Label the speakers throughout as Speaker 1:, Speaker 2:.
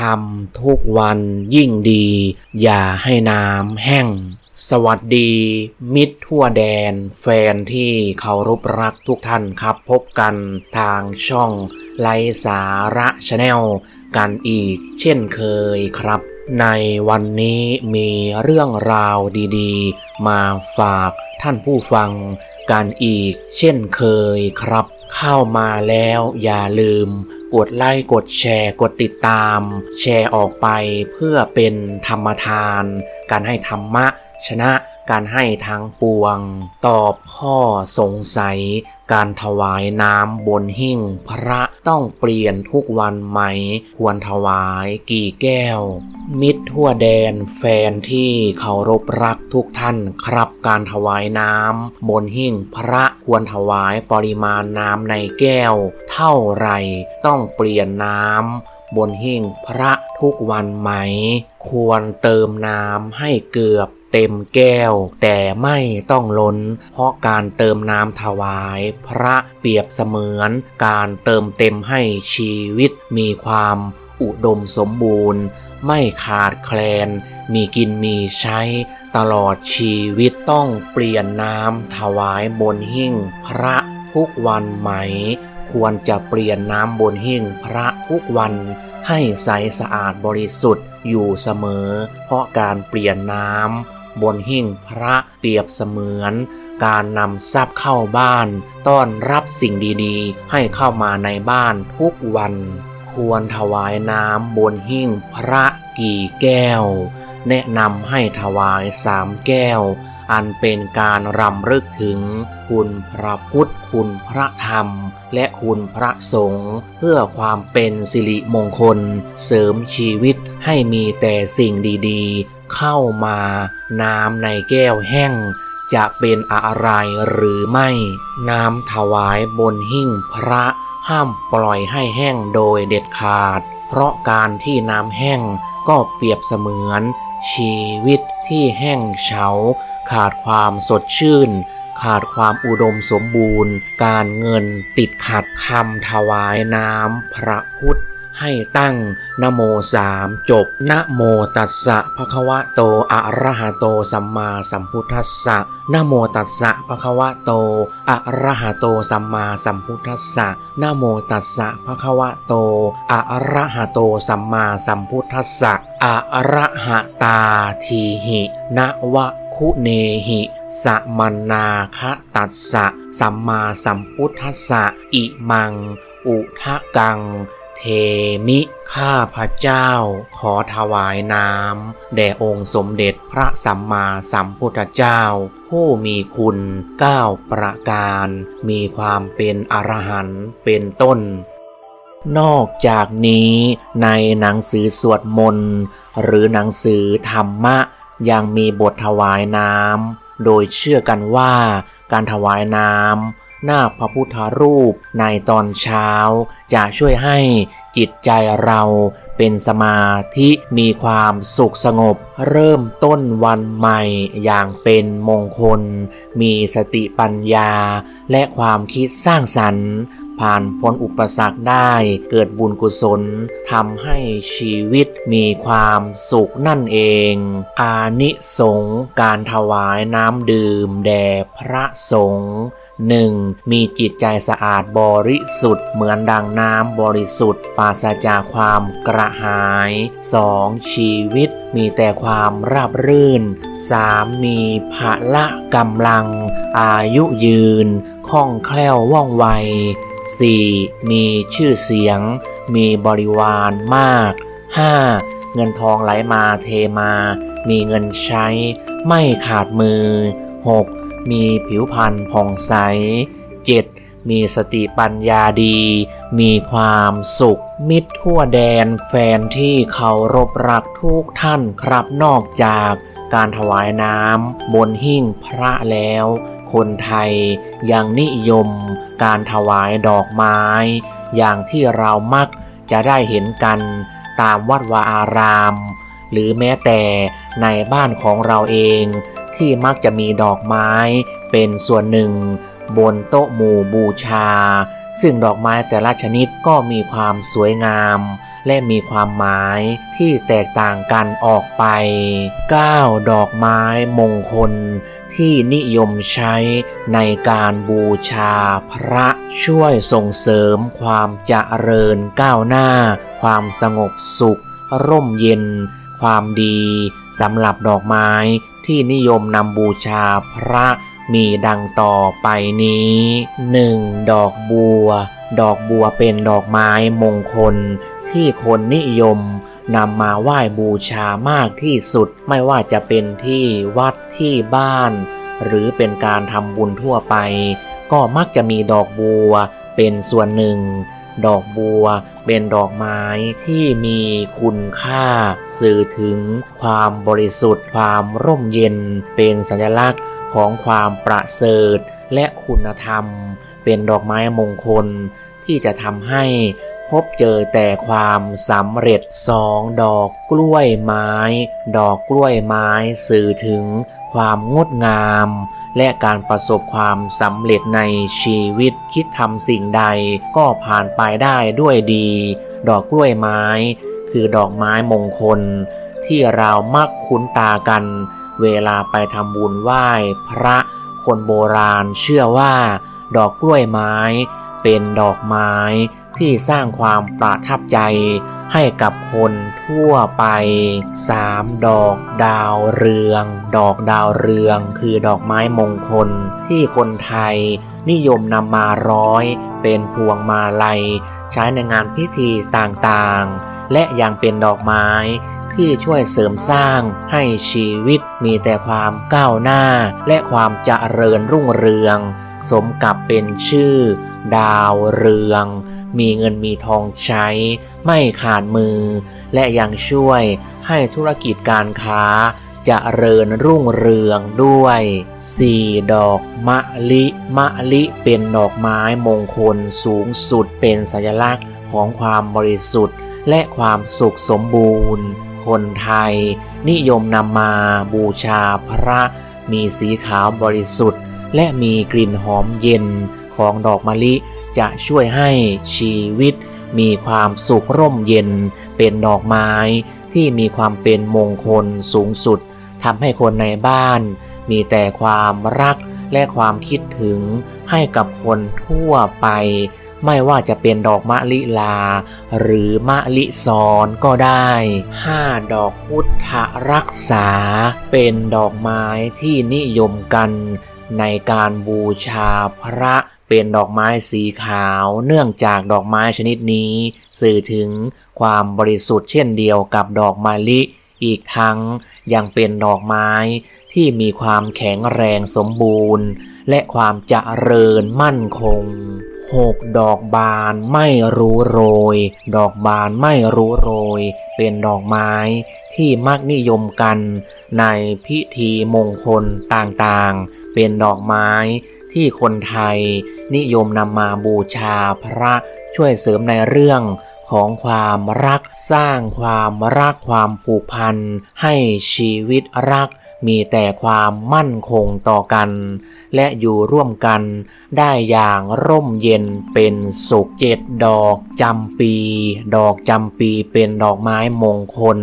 Speaker 1: ทำทุกวันยิ่งดี อย่าให้น้ำแห้ง สวัสดี มิตรทั่วแดน แฟนที่เคารพรักทุกท่านครับ พบกันทางช่องไลสาระชาแนลกันอีกเช่นเคยครับ ในวันนี้มีเรื่องราวดีๆ มาฝากท่านผู้ฟังกันอีกเช่นเคยครับ เข้ามาแล้วอย่าลืม กดไลค์กดแชร์ กดติดตาม แชร์ออกไปเพื่อเป็นธรรมทาน การให้ธรรมะชนะ การให้ทางปวง ตอบข้อสงสัย การถวายน้ำบนหิ้งพระต้องเปลี่ยนทุกวันไหม ควรถวายกี่แก้ว มิตรทั่วแดนแฟนที่เคารพรักทุกท่านครับการถวายน้ำบนหิ้งพระควรถวายปริมาณน้ำในแก้ว เท่าไรต้องเปลี่ยนน้ำบนหิ้งพระทุกวันไหม ควรเติมน้ำให้เกือบ เต็มแก้ว แต่ไม่ต้องล้น เพราะการเติมน้ำถวาย พระเปรียบเสมือน การเติมเต็มให้ชีวิตมีความอุดมสมบูรณ์ ไม่ขาดแคลน มีกินมีใช้ ตลอดชีวิตต้องเปลี่ยนน้ำถวายบนหิ้งพระทุกวันไหม ควรจะเปลี่ยนน้ำบนหิ้งพระทุกวันให้ใสสะอาดบริสุทธิ์อยู่เสมอ เพราะการเปลี่ยนน้ำ บนหิ้งพระเปรียบเสมือน การนำทรัพย์เข้าบ้าน ต้อนรับสิ่งดีๆ ให้เข้ามาในบ้านทุกวัน ควรถวายน้ำบนหิ้งพระกี่แก้ว แนะนำให้ถวายสามแก้ว อันเป็นการรำลึกถึง คุณพระพุทธ คุณพระธรรม และคุณพระสงฆ์เพื่อความเป็นสิริมงคล เสริมชีวิตให้มีแต่สิ่งดีๆ เข้ามาน้ำในแก้วแห้งจะเป็นอะไรหรือไม่ น้ำถวายบนหิ้งพระห้ามปล่อยให้แห้งโดยเด็ดขาด เพราะการที่น้ำแห้งก็เปรียบเสมือน ชีวิตที่แห้งเฉา ขาดความสดชื่น ขาดความอุดมสมบูรณ์ การเงินติดขัดคำถวายน้ำพระพุทธ ให้ตั้งนโมสามจบนโมตัสสะภะคะวะโตอะระหะโตสัมมาสัมพุทธัสสะนโมตัสสะภะคะวะโตอะระหะโตสัมมาสัมพุทธัสสะนโมตัสสะภะคะวะโตอะระหะโตสัมมาสัมพุทธัสสะอะระหะตาทีหินะวะคุเนหิสมันนาคะตัสสะสัมมาสัมพุทธัสสะอิมัง อุทะกัง เทมิ ข้าพระเจ้า ขอถวายน้ำแด่องค์สมเด็จพระสัมมาสัมพุทธเจ้า ผู้มีคุณเก้าประการ มีความเป็นอรหันต์เป็นต้น นอกจากนี้ในหนังสือสวดมนต์หรือหนังสือธรรมะยังมีบทถวายน้ำโดยเชื่อกันว่าการถวายน้ำ หน้าพระพุทธรูปในตอนเช้า จะช่วยให้จิตใจเราเป็นสมาธิมีความสุขสงบ เริ่มต้นวันใหม่อย่างเป็นมงคล มีสติปัญญา และความคิดสร้างสรรค์ผ่านพ้นอุปสรรคได้เกิดบุญกุศลทำให้ชีวิตมีความสุขนั่นเอง อานิสงการถวายน้ำดื่มแด่พระสงฆ์ หนึ่งมีจิตใจสะอาดบริสุทธิ์ เหมือนดังน้ำบริสุทธิ์ปราศจากความกระหาย 2. ชีวิตมีแต่ความราบรื่น 3. มีพละกำลัง อายุยืนคล่องแคล่วว่องไว 4. มีชื่อเสียง มีบริวารมาก 5. เงินทองไหลมาเทมา มีเงินใช้ ไม่ขาดมือ 6. มีผิวพรรณผ่องใส 7. มีสติปัญญาดี มีความสุข มิตรทั่วแดนแฟนที่เคารพรักทุกท่านครับนอกจากการถวายน้ำบนหิ้งพระแล้ว คนไทยยังนิยมการถวายดอกไม้ อย่างที่เรามักจะได้เห็นกันตามวัดวาอาราม หรือแม้แต่ในบ้านของเราเอง ที่มักจะมีดอกไม้ เป็นส่วนหนึ่ง บนโต๊ะหมู่บูชา ซึ่งดอกไม้แต่ละชนิดก็มีความสวยงาม และมีความหมายที่แตกต่างกันออกไป 9 ดอกไม้มงคล ที่นิยมใช้ในการบูชาพระช่วยส่งเสริมความเจริญก้าวหน้า ความสงบสุข ร่มเย็น ความดีสำหรับดอกไม้ที่นิยมนำบูชาพระมีดังต่อไปนี้ 1. ดอกบัว ดอกบัวเป็นดอกไม้มงคล ที่คนนิยมนำมาไหว้บูชามากที่สุด ไม่ว่าจะเป็นที่วัดที่บ้าน หรือเป็นการทำบุญทั่วไป ก็มักจะมีดอกบัวเป็นส่วนหนึ่ง ดอกบัวเป็นดอกไม้ที่มีคุณค่า สื่อถึงความบริสุทธิ์ ความร่มเย็น เป็นสัญลักษณ์ของความประเสริฐและคุณธรรม เป็นดอกไม้มงคลที่จะทำให้ พบเจอแต่ความสำเร็จสองดอกกล้วยไม้ ดอกกล้วยไม้สื่อถึงความงดงาม และการประสบความสำเร็จในชีวิตคิดทำสิ่งใดก็ผ่านไปได้ด้วยดี ดอกกล้วยไม้ คือดอกไม้มงคล ที่เรามักคุ้นตากัน เวลาไปทำบุญไหว้พระคนโบราณเชื่อว่า ดอกกล้วยไม้ เป็นดอกไม้ ที่สร้างความประทับใจให้กับคนทั่วไป 3. ดอกดาวเรือง ดอกดาวเรืองคือดอกไม้มงคล ที่คนไทยนิยมนำมาร้อย เป็นพวงมาลัย ใช้ในงานพิธีต่างๆ และยังเป็นดอกไม้ที่ช่วยเสริมสร้างให้ชีวิตมีแต่ความก้าวหน้า และความเจริญรุ่งเรือง สมกับเป็นชื่อ ดาวเรือง มีเงินมีทองใช้ ไม่ขาดมือ และยังช่วยให้ธุรกิจการค้าจะเริญรุ่งเรืองด้วย 4. ดอกมะลิ มะลิเป็นดอกไม้มงคลสูงสุดเป็นสัญลักษณ์ของความบริสุทธิ์ และความสุขสมบูรณ์ คนไทย นิยมนำมาบูชาพระ มีสีขาวบริสุทธิ์ และมีกลิ่นหอมเย็นของดอกมะลิ จะช่วยให้ชีวิต มีความสุขร่มเย็น เป็นดอกไม้ที่มีความเป็นมงคลสูงสุดทำให้คนในบ้าน มีแต่ความรักและความคิดถึงให้กับคนทั่วไป ไม่ว่าจะเป็นดอกมะลิลา หรือมะลิซอนก็ได้ 5. ดอกพุทธรักษา เป็นดอกไม้ที่นิยมกันในการบูชาพระ เป็นดอกไม้สีขาว เนื่องจากดอกไม้ชนิดนี้ สื่อถึงความบริสุทธิ์เช่นเดียวกับดอกมะลิ อีกทั้งยังเป็นดอกไม้ที่มีความแข็งแรงสมบูรณ์ และความเจริญมั่นคง 6. ดอกบานไม่รู้โรย ดอกบานไม่รู้โรย เป็นดอกไม้ที่มักนิยมกันในพิธีมงคลต่างๆ เป็นดอกไม้ ที่คนไทยนิยมนำมาบูชาพระช่วยเสริมในเรื่องของความรักสร้างความรักความผูกพัน ให้ชีวิตรักมีแต่ความมั่นคงต่อกัน และอยู่ร่วมกันได้อย่างร่มเย็นเป็นสุขเจ็ดดอกจำปี ดอกจำปีเป็นดอกไม้มงคล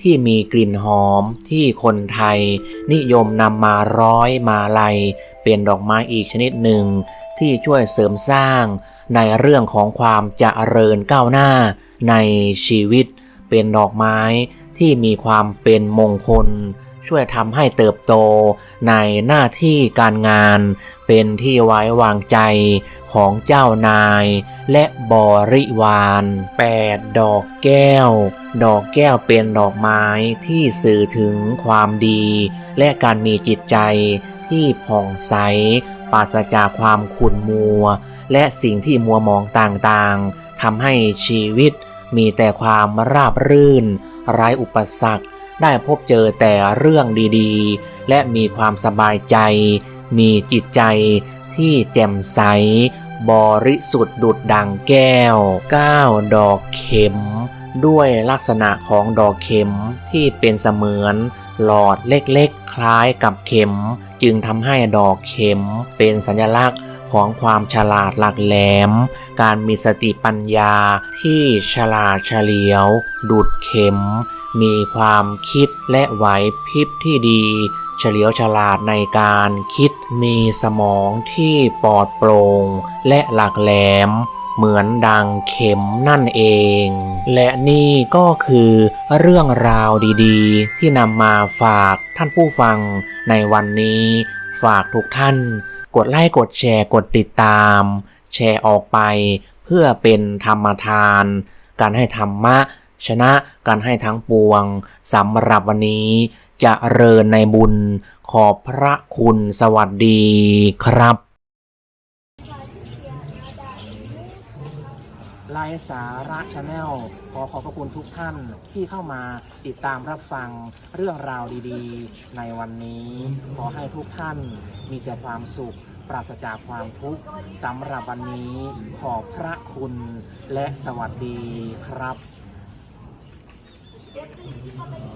Speaker 1: ที่มีกลิ่นหอมที่คนไทย นิยมนำมาร้อยมาลัย เป็นดอกไม้อีกชนิดหนึ่ง ที่ช่วยเสริมสร้าง ในเรื่องของความเจริญก้าวหน้าในชีวิต เป็นดอกไม้ที่มีความเป็นมงคล ช่วยทำให้เติบโตในหน้าที่การงาน เป็นที่ไว้วางใจ ของเจ้านายและบริวาร 8. ดอกแก้ว ดอกแก้วเป็นดอกไม้ที่สื่อถึงความดี และการมีจิตใจที่ผ่องใสปราศจากความขุ่นมัว และสิ่งที่มัวมองต่างๆทำให้ชีวิตมีแต่ความราบรื่น ไร้อุปสรรค ได้พบเจอแต่เรื่องดีๆ และมีความสบายใจ มีจิตใจ ที่แจ่มใส บริสุทธิ์ดุดดังแก้ว9ดอกเข็ม ด้วยลักษณะของดอกเข็มที่เป็นเสมือน หลอดเล็กๆ คล้ายกับเข็ม จึงทำให้ดอกเข็มเป็นสัญลักษณ์ของความฉลาดหลักแหลม การมีสติปัญญาที่ฉลาดเฉลียว ดุดเข็ม มีความคิดและไหวพริบที่ดี เฉลียวฉลาดในการคิดมีสมองที่ปลอดโปร่งและหลักแหลม เหมือนดังเข็มนั่นเอง และนี่ก็คือเรื่องราวดีๆ ที่นำมาฝากท่านผู้ฟังในวันนี้ ฝากทุกท่าน กดไลค์กดแชร์กดติดตาม แชร์ออกไปเพื่อเป็นธรรมทาน การให้ธรรมะชนะการให้ทั้งปวงสำหรับวันนี้ จะเริญในบุญขอบพระคุณสวัสดีครับ ไลฟ์สาระชาแนลขอขอบพระคุณทุกท่านที่เข้ามาติดตามรับฟังเรื่องราวดีๆ ในวันนี้ ขอให้ทุกท่านมีแต่ความสุขปราศจากความทุกข์สำหรับวันนี้ขอบพระคุณและสวัสดีครับ
Speaker 2: yes,